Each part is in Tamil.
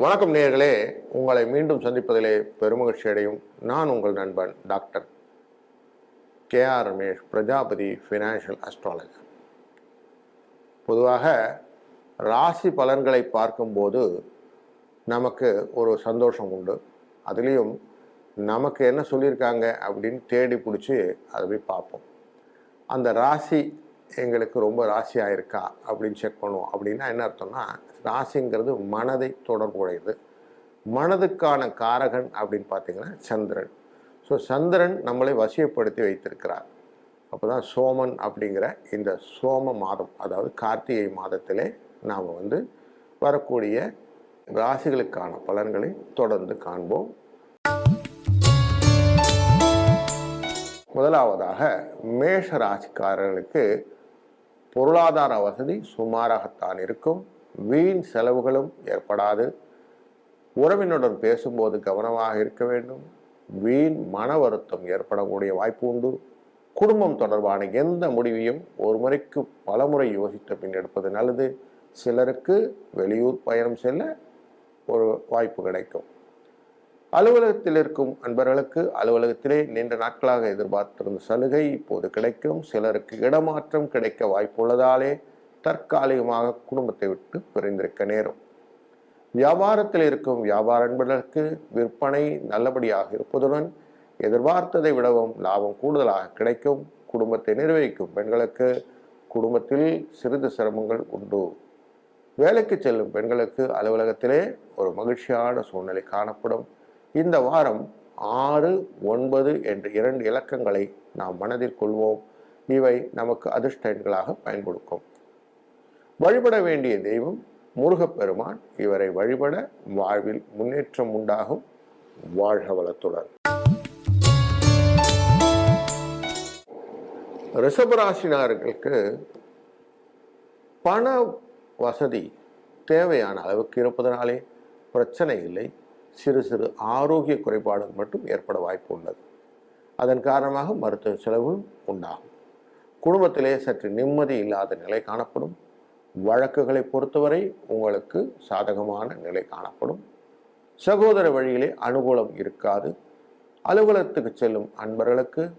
வணக்கம் நேர்களே உங்களை மீண்டும் சந்திப்பதிலே பெருமகிழ்ச்சி அடையும். நான் உங்கள் நண்பன் doctor K R Ramesh Prajapati financial astrologer பொதுவாக ராசி பலன்களை பார்க்கும்போது நமக்கு ஒரு சந்தோஷம் உண்டு. அதுலேயும் நமக்கு என்ன சொல்லியிருக்காங்க அப்படின்னு தேடி பிடிச்சி அதை போய் பார்ப்போம். அந்த ராசி எங்களுக்கு ரொம்ப ராசியாக இருக்கா அப்படின்னு செக் பண்ணுவோம். அப்படின்னா என்ன அர்த்தம்னா ராசிங்கிறது மனதை தொடர்புடையது. மனதுக்கான காரகன் அப்படின்னு பார்த்தீங்கன்னா சந்திரன். ஸோ சந்திரன் நம்மளை வசியப்படுத்தி வைத்திருக்கிறார். அப்போ தான் சோமன் அப்படிங்கிற இந்த சோம மாதம் அதாவது கார்த்திகை மாதத்திலே நாம் வந்து வரக்கூடிய ராசிகளுக்கான பலன்களை தொடர்ந்து காண்போம். முதலாவதாக மேஷ ராசிக்காரர்களுக்கு பொருளாதார வசதி சுமாராகத்தான் இருக்கும். வீண் செலவுகளும் ஏற்படாது. உறவினுடன் பேசும்போது கவனமாக இருக்க வேண்டும். வீண் மன வருத்தம் ஏற்படக்கூடிய வாய்ப்பு உண்டு. குடும்பம் தொடர்பான எந்த முடிவையும் ஒரு முறைக்கு பலமுறை யோசித்த பின் எடுப்பது நல்லது. சிலருக்கு வெளியூர் பயணம் செல்ல ஒரு வாய்ப்பு கிடைக்கும். அலுவலகத்தில் இருக்கும் அன்பர்களுக்கு அலுவலகத்திலே நீண்ட நாட்களாக எதிர்பார்த்திருந்த சலுகை இப்போது கிடைக்கும். சிலருக்கு இடமாற்றம் கிடைக்க வாய்ப்புள்ளதாலே தற்காலிகமாக குடும்பத்தை விட்டு பிரிந்திருக்க நேரும். வியாபாரத்தில் இருக்கும் வியாபார அன்பர்களுக்கு விற்பனை நல்லபடியாக இருப்பதுடன் எதிர்பார்த்ததை விடவும் லாபம் கூடுதலாக கிடைக்கும். குடும்பத்தை நிர்வகிக்கும் பெண்களுக்கு குடும்பத்தில் சிறிது சிரமங்கள் உண்டு. வேலைக்கு செல்லும் பெண்களுக்கு அலுவலகத்திலே ஒரு மகிழ்ச்சியான சூழ்நிலை காணப்படும். இந்த வாரம் ஆறு ஒன்பது என்ற இரண்டு இலக்கங்களை நாம் மனதில் கொள்வோம். இவை நமக்கு அதிர்ஷ்டங்களாக பயன்படுத்தும். வழிபட வேண்டிய தெய்வம் முருகப்பெருமான். இவரை வழிபட வாழ்வில் முன்னேற்றம் உண்டாகும். வாழ்க வளத்துடன். ரிஷபராசினார்களுக்கு பண வசதி தேவையான அளவுக்கு இருப்பதனாலே பிரச்சனை இல்லை. சிறு சிறு ஆரோக்கிய குறைபாடுகள் மட்டும் ஏற்பட வாய்ப்பு உள்ளது. அதன் காரணமாக மருத்துவ செலவும் உண்டாகும். குடும்பத்திலே சற்று நிம்மதி இல்லாத நிலை காணப்படும். வழக்குகளை பொறுத்தவரை உங்களுக்கு சாதகமான நிலை காணப்படும். சகோதர வழியிலே அனுகூலம் இருக்காது. அலுவலகத்துக்கு செல்லும் அன்பர்களுக்கு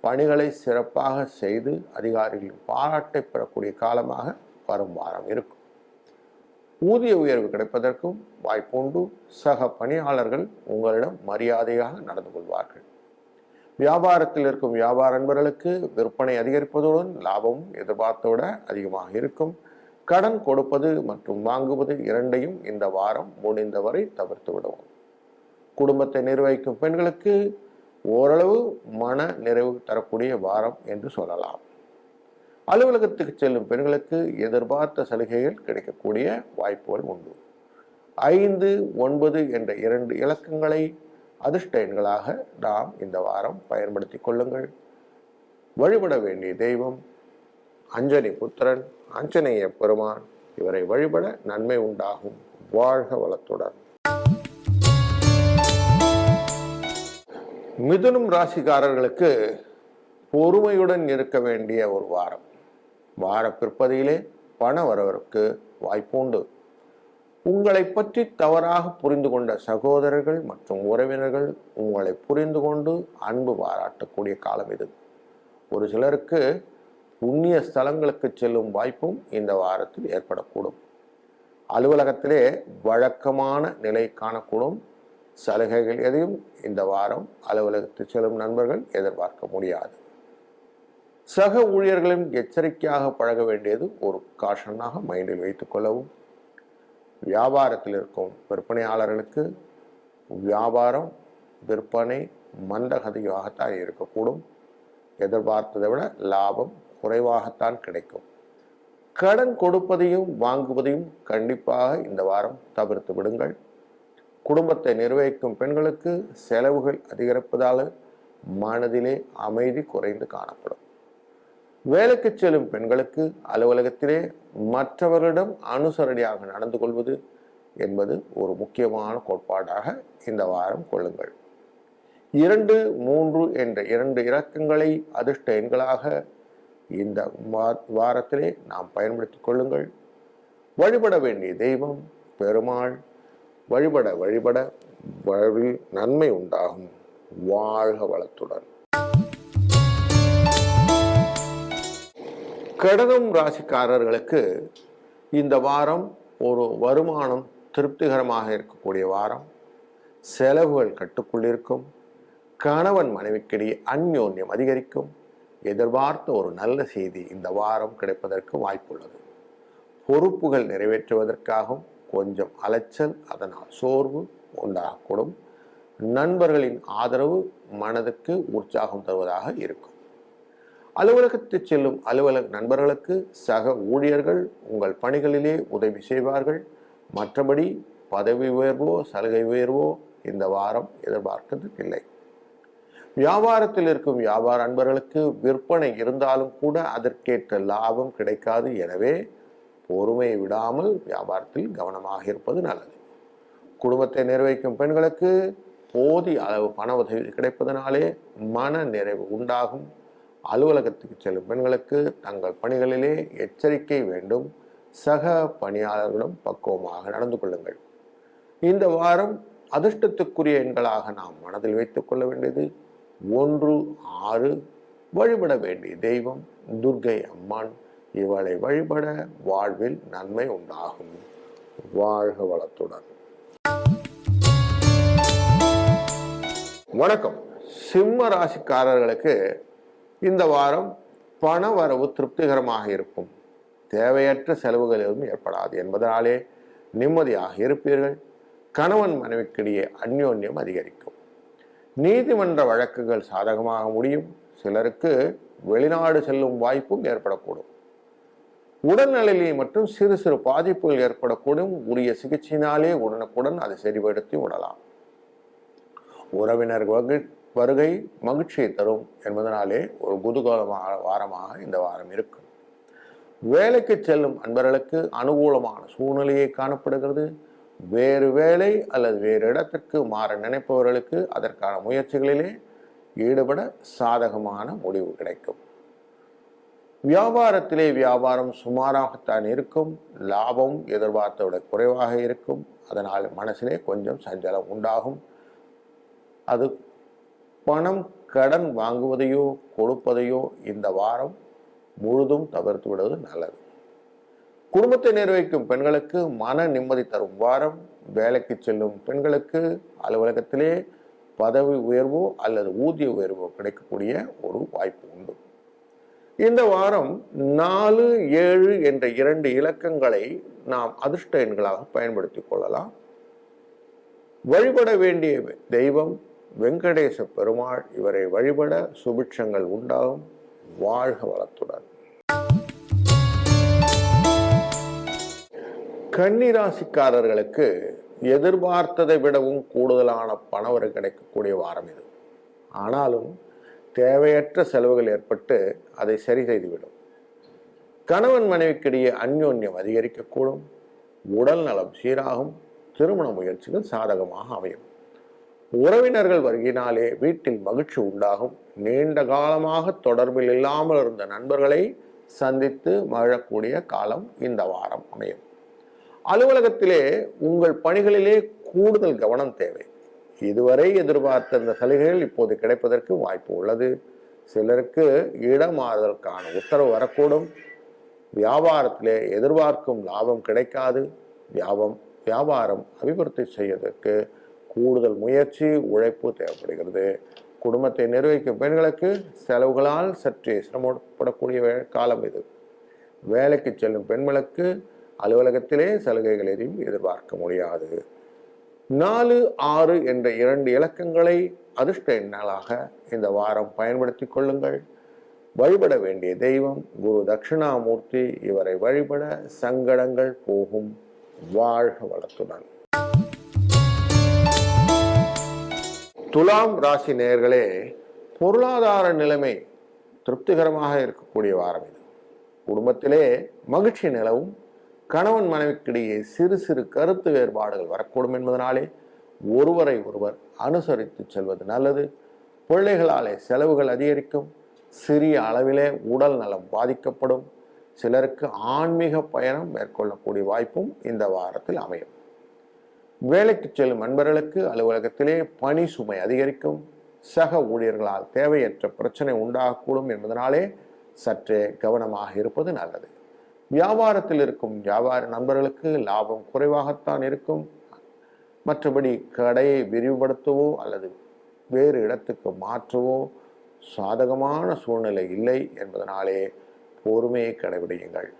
பணிகளை சிறப்பாக செய்து அதிகாரிகளின் பாராட்டை பெறக்கூடிய காலமாக வரும் வாரம் இருக்கும். ஊதிய உயர்வு கிடைப்பதற்கும் வாய்ப்புண்டு. சக பணியாளர்கள் உங்களிடம் மரியாதையாக நடந்து கொள்வார்கள். வியாபாரத்தில் இருக்கும் வியாபார நண்பர்களுக்கு விற்பனை அதிகரிப்பதுடன் லாபமும் எதிர்பார்த்த விட அதிகமாக இருக்கும். கடன் கொடுப்பது மற்றும் வாங்குவது இரண்டையும் இந்த வாரம் முடிந்தவரை தவிர்த்து விடவும். குடும்பத்தை நிர்வகிக்கும் பெண்களுக்கு ஓரளவு மன நிறைவு தரக்கூடிய வாரம் என்று சொல்லலாம். அலுவலகத்துக்கு செல்லும் பெண்களுக்கு எதிர்பார்த்த சலுகைகள் கிடைக்கக்கூடிய வாய்ப்புகள் உண்டு. ஐந்து ஒன்பது என்ற இரண்டு இலக்கங்களை அதிர்ஷ்ட எண்களாக நாம் இந்த வாரம் பயன்படுத்தி கொள்ளுங்கள். வழிபட வேண்டிய தெய்வம் அஞ்சனி புத்திரன் ஆஞ்சநேய பெருமான் இவரை வழிபட நன்மை உண்டாகும். வாழ்க வளத்துடன். மிதுனம் ராசிக்காரர்களுக்கு பொறுமையுடன் இருக்க வேண்டிய ஒரு வாரம். வார பிற்பதியிலே பண வரவருக்கு வாய்ப்புண்டு. உங்களை பற்றி தவறாக புரிந்து கொண்ட சகோதரர்கள் மற்றும் உறவினர்கள் உங்களை புரிந்து கொண்டு அன்பு பாராட்டக்கூடிய காலம் இது. ஒரு சிலருக்கு புண்ணிய ஸ்தலங்களுக்கு செல்லும் வாய்ப்பும் இந்த வாரத்தில் ஏற்படக்கூடும். அலுவலகத்திலே வழக்கமான நிலை காணக்கூடும். சலுகைகள் எதையும் இந்த வாரம் அலுவலகத்தில் செல்லும் நண்பர்கள் எதிர்பார்க்க முடியாது. சக ஊழியர்களும் எச்சரிக்கையாக பழக வேண்டியது ஒரு காஷனாக மைண்டில் வைத்துக்கொள்ளவும் வியாபாரத்தில் இருக்கும் விற்பனையாளர்களுக்கு வியாபாரம் விற்பனை மந்தகதியாகத்தான் இருக்கக்கூடும். எதிர்பார்த்ததை விட லாபம் குறைவாகத்தான் கிடைக்கும். கடன் கொடுப்பதையும் வாங்குவதையும் கண்டிப்பாக இந்த வாரம் தவிர்த்து விடுங்கள். குடும்பத்தை நிர்வகிக்கும் பெண்களுக்கு செலவுகள் அதிகரிப்பதால் மனதிலே அமைதி குறைந்து காணப்படும். வேலைக்கு செல்லும் பெண்களுக்கு அலுவலகத்திலே மற்றவர்களிடம் அனுசரணையாக நடந்து கொள்வது என்பது ஒரு முக்கியமான கோட்பாடாக இந்த வாரம் கொள்ளுங்கள். இரண்டு மூன்று என்ற இரண்டு இலக்கங்களை அதிர்ஷ்ட எண்களாக இந்த வாரத்திலே நாம் பயன்படுத்திக் கொள்ளுங்கள். வழிபட வேண்டிய தெய்வம் பெருமாள் வழிபட வழிபட வழி நன்மை உண்டாகும். வாழ்க வளத்துடன். கடகம் ராசிக்காரர்களுக்கு இந்த வாரம் ஒரு வருமானம் திருப்திகரமாக இருக்கக்கூடிய வாரம். செலவுகள் கட்டுக்குள் இருக்கும். கணவன் மனைவிக்கிடையே அந்யோன்யம் அதிகரிக்கும். எதிர்பார்த்த ஒரு நல்ல செய்தி இந்த வாரம் கிடைப்பதற்கு வாய்ப்புள்ளது. பொறுப்புகள் நிறைவேற்றுவதற்காகவும் கொஞ்சம் அலைச்சல் அதனால் சோர்வு உண்டாகக்கூடும். நண்பர்களின் ஆதரவு மனதுக்கு உற்சாகம் தருவதாக இருக்கும். அலுவலகத்தை செல்லும் அலுவலக நண்பர்களுக்கு சக ஊழியர்கள் உங்கள் பணிகளிலே உதவி செய்வார்கள். மற்றபடி பதவி உயர்வோ சலுகை உயர்வோ இந்த வாரம் எதிர்பார்க்கிறதுக்கில்லை வியாபாரத்தில் இருக்கும் வியாபார அன்பர்களுக்கு விற்பனை இருந்தாலும் கூட அதற்கேற்ற லாபம் கிடைக்காது. எனவே பொறுமையை விடாமல் வியாபாரத்தில் கவனமாக இருப்பது நல்லது. குடும்பத்தை நிர்வகிக்கும் பெண்களுக்கு போதிய அளவு பண உதவி கிடைப்பதனாலே மன நிறைவு உண்டாகும். அலுவலகத்துக்கு செல்லும் பெண்களுக்கு தங்கள் பணிகளிலே எச்சரிக்கை வேண்டும். சக பணியாளர்களிடம் பக்குவமாக நடந்து கொள்ளுங்கள். இந்த வாரம் அதிர்ஷ்டத்துக்குரிய எண்களாக நாம் மனதில் வைத்துக் கொள்ள வேண்டியது ஒன்று ஆறு. வழிபட வேண்டிய தெய்வம் துர்க்கை அம்மான். இவளை வழிபட வாழ்வில் நன்மை உண்டாகும். வாழ்க வளத்துடன். வணக்கம். சிம்ம ராசிக்காரர்களுக்கு இந்த வாரம் பண வரவு திருப்திகரமாக இருக்கும். தேவையற்ற செலவுகள் எதுவும் ஏற்படாது என்பதனாலே நிம்மதியாக இருப்பீர்கள். கணவன் மனைவிக்கிடையே அந்யோன்யம் அதிகரிக்கும். நீதிமன்ற வழக்குகள் சாதகமாக முடியும். சிலருக்கு வெளிநாடு செல்லும் வாய்ப்பும் ஏற்படக்கூடும். உடல்நிலையிலே மற்றும் சிறு சிறு பாதிப்புகள் ஏற்படக்கூடும். உரிய சிகிச்சையினாலே உடனுக்குடன் அதை சரிபடுத்தி விடலாம். உறவினர்கள் வருகை மகிழ்ச்சியை தரும் என்பதனாலே ஒரு குதூகலமான வாரமாக இந்த வாரம் இருக்கும். வேலைக்கு செல்லும் அன்பர்களுக்கு அனுகூலமான சூழ்நிலையை காணப்படுகிறது. வேறு வேலை அல்லது வேறு இடத்திற்கு மாற நினைப்பவர்களுக்கு அதற்கான முயற்சிகளிலே ஈடுபட சாதகமான முடிவு கிடைக்கும். வியாபாரத்திலே வியாபாரம் சுமாராகத்தான் இருக்கும். லாபம் எதிர்பார்த்த விட குறைவாக இருக்கும். அதனால் மனசிலே கொஞ்சம் சஞ்சலம் உண்டாகும். அது பணம் கடன் வாங்குவதையோ கொடுப்பதையோ இந்த வாரம் முழுதும் தவிர்த்து விடுவது நல்லது. குடும்பத்தை நிர்வகிக்கும் பெண்களுக்கு மன நிம்மதி தரும் வாரம். வேலைக்கு செல்லும் பெண்களுக்கு அலுவலகத்திலே பதவி உயர்வோ அல்லது ஊதிய உயர்வோ கிடைக்கக்கூடிய ஒரு வாய்ப்பு உண்டு. இந்த வாரம் நாலு ஏழு என்ற இரண்டு இலக்கங்களை நாம் அதிர்ஷ்ட எண்களாக பயன்படுத்திக் கொள்ளலாம். வழிபட வேண்டிய தெய்வம் வெங்கடேச பெருமாள் இவரை வழிபட சுபிட்சங்கள் உண்டாகும். வாழ்க வளத்துடன். கன்னிராசிக்காரர்களுக்கு எதிர்பார்த்ததை விடவும் கூடுதலான பணவரை கிடைக்கக்கூடிய வாரம் இது. ஆனாலும் தேவையற்ற செலவுகள் ஏற்பட்டு அதை சரி செய்துவிடும். கணவன் மனைவிக்கிடையே அந்யோன்யம் அதிகரிக்கக்கூடும். உடல் நலம் சீராகும். திருமண முயற்சிகள் சாதகமாக அமையும். உறவினர்கள் வருகினாலே வீட்டில் மகிழ்ச்சி உண்டாகும். நீண்ட காலமாக தொடர்பில் இல்லாமல் இருந்த நண்பர்களை சந்தித்து மகிழக்கூடிய காலம் இந்த வாரம் அமையும். அலுவலகத்திலே உங்கள் பணிகளிலே கூடுதல் கவனம் தேவை. இதுவரை எதிர்பார்த்த இந்த சலுகைகள் இப்போது கிடைப்பதற்கு வாய்ப்பு உள்ளது. சிலருக்கு இடமாறுதலுக்கான உத்தரவு வரக்கூடும். வியாபாரத்திலே எதிர்பார்க்கும் லாபம் கிடைக்காது. வியாபம் வியாபாரம் அபிவிருத்தி செய்வதற்கு கூடுதல் முயற்சி உழைப்பு தேவைப்படுகிறது. குடும்பத்தை நிர்வகிக்கும் பெண்களுக்கு செலவுகளால் சற்றே சிரமப்படக்கூடிய காலம் இது. வேலைக்கு செல்லும் பெண்களுக்கு அலுவலகத்திலே சலுகைகள் எதையும் எதிர்பார்க்க முடியாது. நாலு ஆறு என்ற இரண்டு இலக்கங்களை அதிர்ஷ்ட எண்ணாளாக இந்த வாரம் பயன்படுத்திக் கொள்ளுங்கள். வழிபட வேண்டிய தெய்வம் குரு தட்சிணாமூர்த்தி இவரை வழிபட சங்கடங்கள் போகும். வாழ்க வளத்துடன். துலாம் ராசி நேயர்களே பொருளாதார நிலைமை திருப்திகரமாக இருக்கக்கூடிய வாரம் இது. குடும்பத்திலே மகிழ்ச்சி நிலவும் கணவன் மனைவிக்கிடையே சிறு சிறு கருத்து வேறுபாடுகள் வரக்கூடும் என்பதனாலே ஒருவரை ஒருவர் அனுசரித்து செல்வது நல்லது. பிள்ளைகளாலே செலவுகள் அதிகரிக்கும் சிறிய அளவிலே உடல் நலம் பாதிக்கப்படும். சிலருக்கு ஆன்மீக பயணம் மேற்கொள்ளக்கூடிய வாய்ப்பும் இந்த வாரத்தில் அமையும். வேலைக்கு செல்லும் அன்பர்களுக்கு அலுவலகத்திலே பணி சுமை அதிகரிக்கும். சக ஊழியர்களால் தேவையற்ற பிரச்சனை உண்டாகக்கூடும் என்பதனாலே சற்றே கவனமாக இருப்பது நல்லது. வியாபாரத்தில் இருக்கும் வியாபார நண்பர்களுக்கு லாபம் குறைவாகத்தான் இருக்கும். மற்றபடி கடையை விரிவுபடுத்தவோ அல்லது வேறு இடத்துக்கு மாற்றவோ சாதகமான சூழ்நிலை இல்லை என்பதனாலே பொறுமையை கடைபிடியுங்கள்.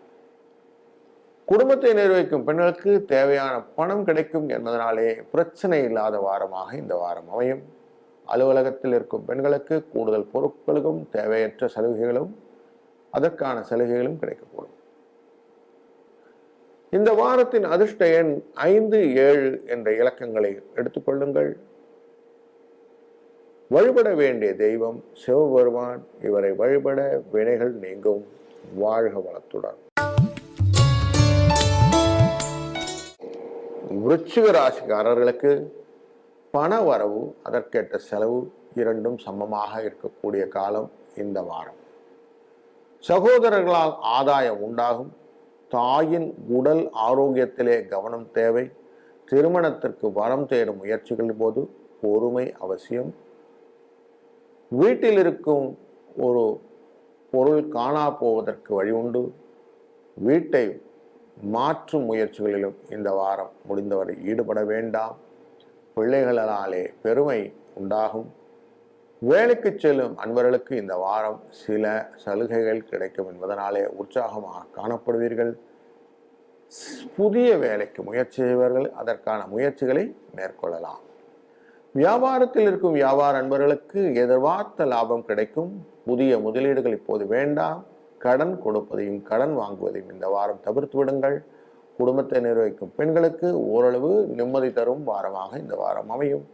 குடும்பத்தை நிர்வகிக்கும் பெண்களுக்கு தேவையான பணம் கிடைக்கும் என்பதனாலே பிரச்சனை இல்லாத வாரமாக இந்த வாரம் அமையும். அலுவலகத்தில் இருக்கும் பெண்களுக்கு கூடுதல் பொருட்களுக்கும் தேவையற்ற சலுகைகளும் அதற்கான சலுகைகளும் கிடைக்கக்கூடும். இந்த வாரத்தின் அதிர்ஷ்ட எண் ஐந்து ஏழு என்ற இலக்கங்களை எடுத்துக்கொள்ளுங்கள் வழிபட வேண்டிய தெய்வம் சிவபெருமான் இவரை வழிபட வினைகள் நீங்கும். வாழ்க வளத்துடன். விருச்சிக ராசிக்காரர்களுக்கு பண வரவு அதற்கேற்ற செலவு இரண்டும் சமமாக இருக்கக்கூடிய காலம் இந்த வாரம். சகோதரர்களால் ஆதாயம் உண்டாகும். தாயின் உடல் ஆரோக்கியத்திலே கவனம் தேவை. திருமணத்திற்கு வரம் தேடும் முயற்சிகளின் போது பொறுமை அவசியம். வீட்டில் இருக்கும் ஒரு பொருள் காணா போவதற்கு வழி உண்டு. வீட்டை மாற்றும் முயற்சிகளிலும் இந்த வாரம் முடிந்தவரை ஈடுபட வேண்டாம். பிள்ளைகளாலே பெருமை உண்டாகும். வேலைக்கு செல்லும் அன்பர்களுக்கு இந்த வாரம் சில சலுகைகள் கிடைக்கும் என்பதனாலே உற்சாகமாக காணப்படுவீர்கள். புதிய வேலைக்கு முயற்சி செய்வர்கள் அதற்கான முயற்சிகளை மேற்கொள்ளலாம். வியாபாரத்தில் இருக்கும் வியாபார அன்பர்களுக்கு எதிர்பார்த்த லாபம் கிடைக்கும். புதிய முதலீடுகள் இப்போது வேண்டாம். கடன் கொடுப்பதையும் கடன் வாங்குவதையும் இந்த வாரம் தவிர்த்து விடுங்கள். குடும்பத்தை நிர்வகிக்கும் பெண்களுக்கு ஓரளவு நிம்மதி தரும் வாரமாக இந்த வாரம் அமையும்.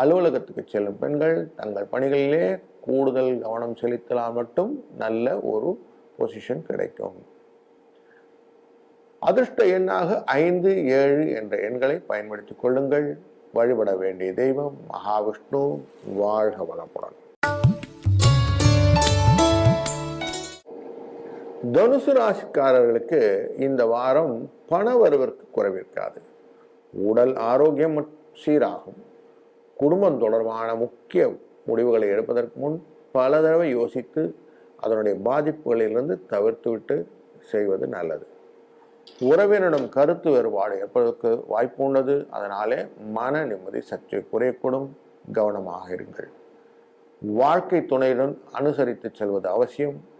அலுவலகத்துக்கு செல்லும் பெண்கள் தங்கள் பணிகளிலே கூடுதல் கவனம் செலுத்தலாம் மட்டும் நல்ல ஒரு பொசிஷன் கிடைக்கும். அதிர்ஷ்ட எண்ணாக ஐந்து ஏழு என்ற எண்களை பயன்படுத்திக் கொள்ளுங்கள். வழிபட வேண்டிய தெய்வம் மகாவிஷ்ணு. வாழ்க வளமுடன். தனுசு ராசிக்காரர்களுக்கு இந்த வாரம் பண வருவதற்கு குறைவிருக்காது. உடல் ஆரோக்கியம் சீராகும். குடும்பம் தொடர்பான முக்கிய முடிவுகளை எடுப்பதற்கு முன் பல தடவை யோசித்து அதனுடைய பாதிப்புகளிலிருந்து தவிர்த்துவிட்டு செய்வது நல்லது. உறவினரிடம் கருத்து வேறுபாடு ஏற்பதற்கு வாய்ப்பு உள்ளது. அதனாலே மன நிம்மதி சற்று குறையக்கூடும். கவனமாக இருங்கள். வாழ்க்கை துணையுடன் அனுசரித்து செல்வது அவசியம்.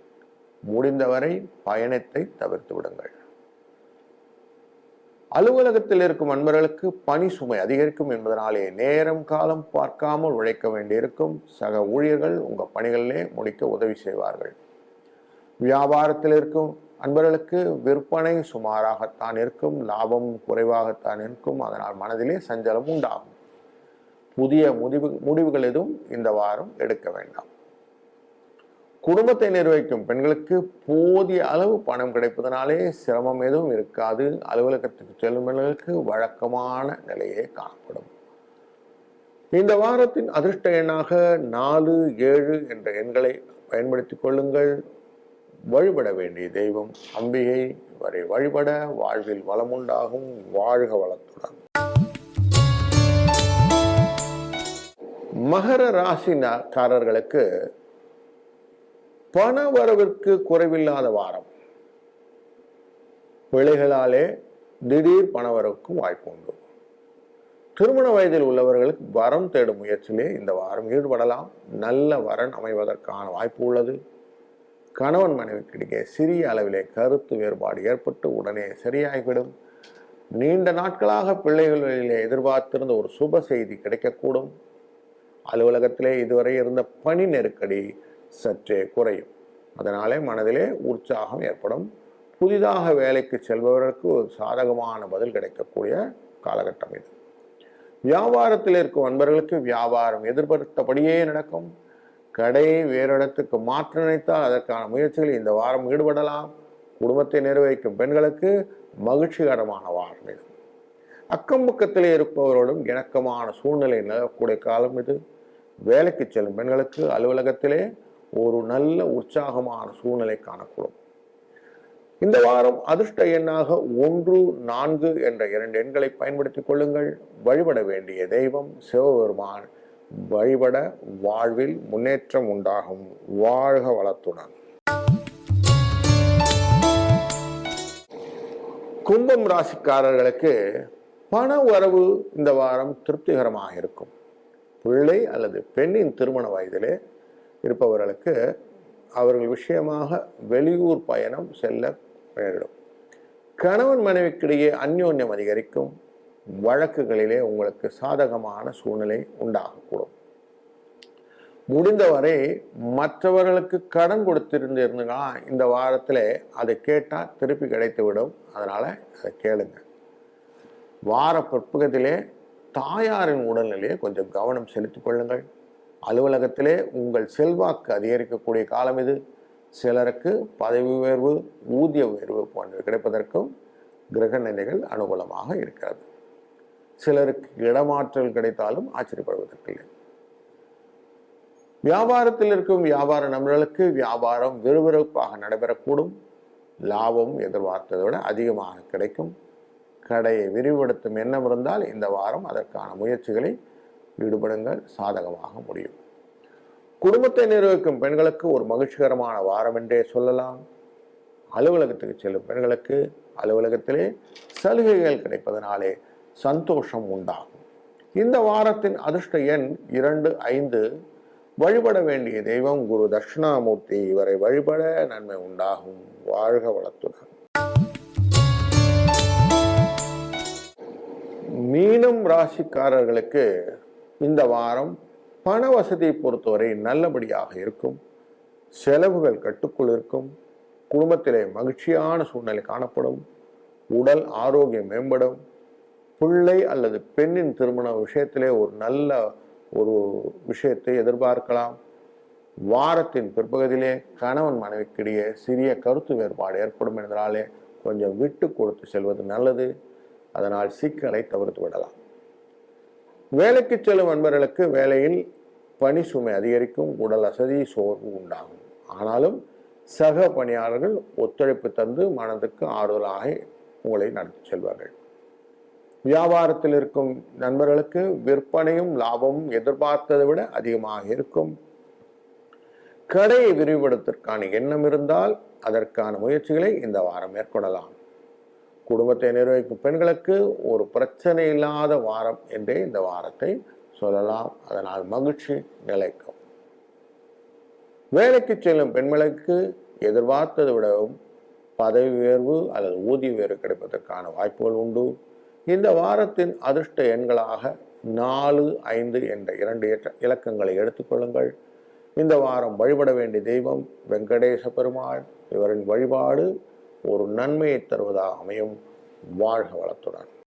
முடிந்தவரை பயணத்தை தவிர்த்து விடுங்கள். அலுவலகத்தில் இருக்கும் அன்பர்களுக்கு பணி சுமை அதிகரிக்கும் என்பதனாலே நேரம் காலம் பார்க்காமல் உழைக்க வேண்டியிருக்கும். சக ஊழியர்கள் உங்கள் பணிகளிலே முடிக்க உதவி செய்வார்கள். வியாபாரத்தில் இருக்கும் அன்பர்களுக்கு விற்பனை சுமாராகத்தான் இருக்கும் லாபம் குறைவாகத்தான் இருக்கும். அதனால் மனதிலே சஞ்சலம் உண்டாகும். புதிய முடிவு முடிவுகள் எதுவும் இந்த வாரம் எடுக்க வேண்டாம். குடும்பத்தை நிர்வகிக்கும் பெண்களுக்கு போதிய அளவு பணம் கிடைப்பதனாலே சிரமம் எதுவும் இருக்காது. அலுவலகத்துக்கு செல்லும் பெண்களுக்கு வழக்கமான நிலையே காணப்படும். இந்த வாரத்தின் அதிர்ஷ்ட எண்ணாக நாலு ஏழு என்ற எண்களை பயன்படுத்திக் கொள்ளுங்கள். வழிபட வேண்டிய தெய்வம் அம்பிகை வரை வழிபட வாழ்வில் வளமுண்டாகும் வாழ்க வளத்துடன். மகர ராசிக்காரர்களுக்கு பண வரவிற்கு குறைவில்லாத வாரம். பிள்ளைகளாலே திடீர் பணவரவுக்கும் வாய்ப்பு உண்டு திருமண வயதில் உள்ளவர்களுக்கு வரம் தேடும் முயற்சியிலே இந்த வாரம் ஈடுபடலாம். நல்ல வரன் அமைவதற்கான வாய்ப்பு உள்ளது. கணவன் மனைவிக்கிடையே சிறிய அளவிலே கருத்து வேறுபாடு ஏற்பட்டு உடனே சரியாகிவிடும். நீண்ட நாட்களாக பிள்ளைகளிலே எதிர்பார்த்திருந்த ஒரு சுப செய்தி கிடைக்கக்கூடும். அலுவலகத்திலே இதுவரை இருந்த பணி நெருக்கடி சற்றே குறையும். அதனாலே மனதிலே உற்சாகம் ஏற்படும். புதிதாக வேலைக்கு செல்பவர்களுக்கு ஒரு சாதகமான பதில் கிடைக்கக்கூடிய காலகட்டம் இது. வியாபாரத்தில் இருக்கும் அன்பர்களுக்கு வியாபாரம் எதிர்பார்த்தபடியே நடக்கும். கடையை வேறு இடத்துக்கு மாற்ற நினைத்தால் அதற்கான முயற்சிகளில் இந்த வாரம் ஈடுபடலாம். குடும்பத்தை நிர்வகிக்கும் பெண்களுக்கு மகிழ்ச்சிகரமான வாரம் இது. அக்கம் பக்கத்தில் இருப்பவரோடும் இணக்கமான சூழ்நிலை நிலவக்கூடிய காலம் இது. வேலைக்கு செல்லும் பெண்களுக்கு அலுவலகத்திலே ஒரு நல்ல உற்சாகமான சூழ்நிலை காணக்கூடும். இந்த வாரம் அதிர்ஷ்ட எண்ணாக ஒன்று நான்கு என்ற இரண்டு எண்களை பயன்படுத்திக் கொள்ளுங்கள். வழிபட வேண்டிய தெய்வம் சிவபெருமான். வழிபட வாழ்வில் முன்னேற்றம் உண்டாகும். வாழ்க வளத்துடன். கும்பம் ராசிக்காரர்களுக்கு பண வரவு இந்த வாரம் திருப்திகரமாக இருக்கும். பிள்ளை அல்லது பெண்ணின் திருமண வயதிலே இருப்பவர்களுக்கு அவர்கள் விஷயமாக வெளியூர் பயணம் செல்ல நேரிடும். கணவன் மனைவிக்கிடையே அந்யோன்யம் அதிகரிக்கும். வழக்குகளிலே உங்களுக்கு சாதகமான சூழ்நிலை உண்டாகக்கூடும். முடிந்தவரை மற்றவர்களுக்கு கடன் கொடுத்திருந்தீங்கன்னா இந்த வாரத்தில் அதை கேட்டால் திருப்பி கிடைத்து விடும் அதனால் அதை கேளுங்க. வார பிற்பகத்திலே தாயாரின் உடல்நிலையை கொஞ்சம் கவனம் செலுத்திக் கொள்ளுங்கள். அலுவலகத்திலே உங்கள் செல்வாக்கு அதிகரிக்கக்கூடிய காலம் இது. சிலருக்கு பதவி உயர்வு ஊதிய உயர்வு போன்றவை கிடைப்பதற்கும் கிரக நிலைகள் அனுகூலமாக இருக்கிறது. சிலருக்கு இடமாற்றல் கிடைத்தாலும் ஆச்சரியப்படுவதற்கில்லை. வியாபாரத்தில் இருக்கும் வியாபார நபர்களுக்கு வியாபாரம் விறுவிறுப்பாக நடைபெறக்கூடும். லாபம் எதிர்பார்த்ததை விட அதிகமாக கிடைக்கும். கடையை விரிவுபடுத்தும் எண்ணம் இருந்தால் இந்த வாரம் அதற்கான முயற்சிகளை ஈடுபடுங்கள் சாதகமாக முடியும். குடும்பத்தை நிர்வகிக்கும் பெண்களுக்கு ஒரு மகிழ்ச்சிகரமான வாரம் என்றே சொல்லலாம். அலுவலகத்துக்கு செல்லும் பெண்களுக்கு அலுவலகத்திலே சலுகைகள் கிடைப்பதனாலே சந்தோஷம் உண்டாகும். இந்த வாரத்தின் அதிர்ஷ்ட எண் இரண்டு ஐந்து. வழிபட வேண்டிய தெய்வம் குரு தட்சிணாமூர்த்தி. இவரை வழிபட நன்மை உண்டாகும். வாழ்க வளத்துடன். மீனம் ராசிக்காரர்களுக்கு இந்த வாரம் பண வசதியை பொறுத்தவரை நல்லபடியாக இருக்கும். செலவுகள் கட்டுக்குள் இருக்கும். குடும்பத்திலே மகிழ்ச்சியான சூழ்நிலை காணப்படும். உடல் ஆரோக்கியம் மேம்படும். பிள்ளை அல்லது பெண்ணின் திருமண விஷயத்திலே ஒரு நல்ல ஒரு விஷயத்தை எதிர்பார்க்கலாம். வாரத்தின் பிற்பகுதியிலே கணவன் மனைவிக்கிடையே சிறிய கருத்து வேறுபாடு ஏற்படும் என்றாலே கொஞ்சம் விட்டு கொடுத்து செல்வது நல்லது. அதனால் சிக்கலை தவிர்த்து விடலாம். வேலைக்கு செல்லும் நண்பர்களுக்கு வேலையில் பணி சுமை அதிகரிக்கும் உடல் அசதி சோர்வு உண்டாகும். ஆனாலும் சக பணியாளர்கள் ஒத்துழைப்பு தந்து மனதுக்கு ஆறுதலாக உங்களை நடத்தி செல்வார்கள். வியாபாரத்தில் இருக்கும் நண்பர்களுக்கு விற்பனையும் லாபமும் எதிர்பார்த்ததை விட அதிகமாக இருக்கும். கடையை விரிவுபடுத்திற்கான எண்ணம் இருந்தால் அதற்கான முயற்சிகளை இந்த வாரம் மேற்கொள்ளலாம். குடும்பத்தை நிர்வகிக்கும் பெண்களுக்கு ஒரு பிரச்சனை இல்லாத வாரம் என்றே இந்த வாரத்தை சொல்லலாம். அதனால் மகிழ்ச்சி நிலைக்கும். வேலைக்கு செல்லும் பெண்களுக்கு எதிர்பார்த்ததை விடவும் பதவி உயர்வு அல்லது ஊதிய உயர்வு கிடைப்பதற்கான வாய்ப்புகள் உண்டு. இந்த வாரத்தின் அதிர்ஷ்ட எண்களாக நாலு ஐந்து என்ற இரண்டு இலக்கங்களை எடுத்துக்கொள்ளுங்கள் இந்த வாரம் வழிபட வேண்டிய தெய்வம் வெங்கடேச பெருமாள். இவரின் வழிபாடு ஒரு நன்மையை தருவதாக அமையும். வாழ்க வளத்துடன்.